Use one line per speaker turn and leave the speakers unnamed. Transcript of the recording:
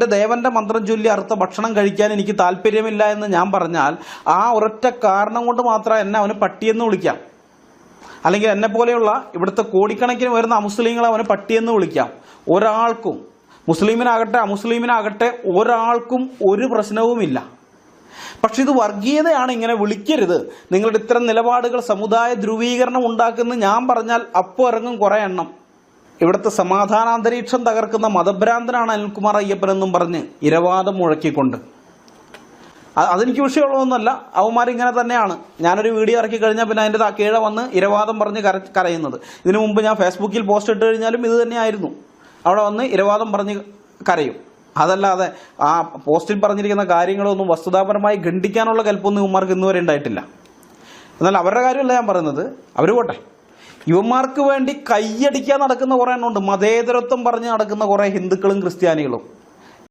അവന്റെ ദേവന്റെ മന്ത്രം ചൊല്ലി അറുത്ത ഭക്ഷണം കഴിക്കാൻ എനിക്ക് താല്പര്യമില്ല എന്ന് ഞാൻ പറഞ്ഞാൽ ആ ഒരൊറ്റ കാരണം കൊണ്ട് മാത്രം എന്നെ അവന് പട്ടിയെന്ന് വിളിക്കാം. അല്ലെങ്കിൽ എന്നെ പോലെയുള്ള ഇവിടുത്തെ കോടിക്കണക്കിന് വരുന്ന അമുസ്ലിങ്ങളെ അവന് പട്ടിയെന്ന് വിളിക്കാം. ഒരാൾക്കും മുസ്ലിമിനാകട്ടെ അമുസ്ലിമിനാകട്ടെ ഒരാൾക്കും ഒരു പ്രശ്നവുമില്ല. പക്ഷെ ഇത് വർഗീയതയാണ് ഇങ്ങനെ വിളിക്കരുത്. നിങ്ങളുടെ ഇത്തരം നിലപാടുകൾ സമുദായ ധ്രുവീകരണം ഉണ്ടാക്കുന്ന ഞാൻ പറഞ്ഞാൽ അപ്പോൾ ഇറങ്ങും കുറേ എണ്ണം. ഇവിടുത്തെ സമാധാനാന്തരീക്ഷം തകർക്കുന്ന മതഭ്രാന്തനാണ് അനിൽകുമാർ അയ്യപ്പൻ എന്നും പറഞ്ഞ് ഇരവാദം മുഴക്കിക്കൊണ്ട്. അതെനിക്ക് വിഷയമുള്ളതൊന്നുമല്ല. അവന്മാരിങ്ങനെ തന്നെയാണ്. ഞാനൊരു വീഡിയോ ഇറക്കി കഴിഞ്ഞാൽ പിന്നെ അതിന്റെ കീഴെ വന്ന് ഇരവാദം പറഞ്ഞ് കര കരയുന്നത്. ഇതിനു മുമ്പ് ഞാൻ ഫേസ്ബുക്കിൽ പോസ്റ്റ് ഇട്ട് കഴിഞ്ഞാലും ഇത് തന്നെയായിരുന്നു. അവിടെ വന്ന് ഇരവാദം പറഞ്ഞ് കരയും. അതല്ലാതെ ആ പോസ്റ്റിൽ പറഞ്ഞിരിക്കുന്ന കാര്യങ്ങളൊന്നും വസ്തുതാപരമായി ഖണ്ഡിക്കാനുള്ള കൽപ്പൊന്നും ഇവന്മാർക്ക് ഇന്നുവരെ ഉണ്ടായിട്ടില്ല. എന്നാൽ അവരുടെ കാര്യമല്ല ഞാൻ പറയുന്നത്. അവർ പോട്ടെ. ഇവന്മാർക്ക് വേണ്ടി കൈയടിക്കാൻ നടക്കുന്ന കുറേ എണ്ണമുണ്ട്. മതേതരത്വം പറഞ്ഞ് നടക്കുന്ന കുറേ ഹിന്ദുക്കളും ക്രിസ്ത്യാനികളും.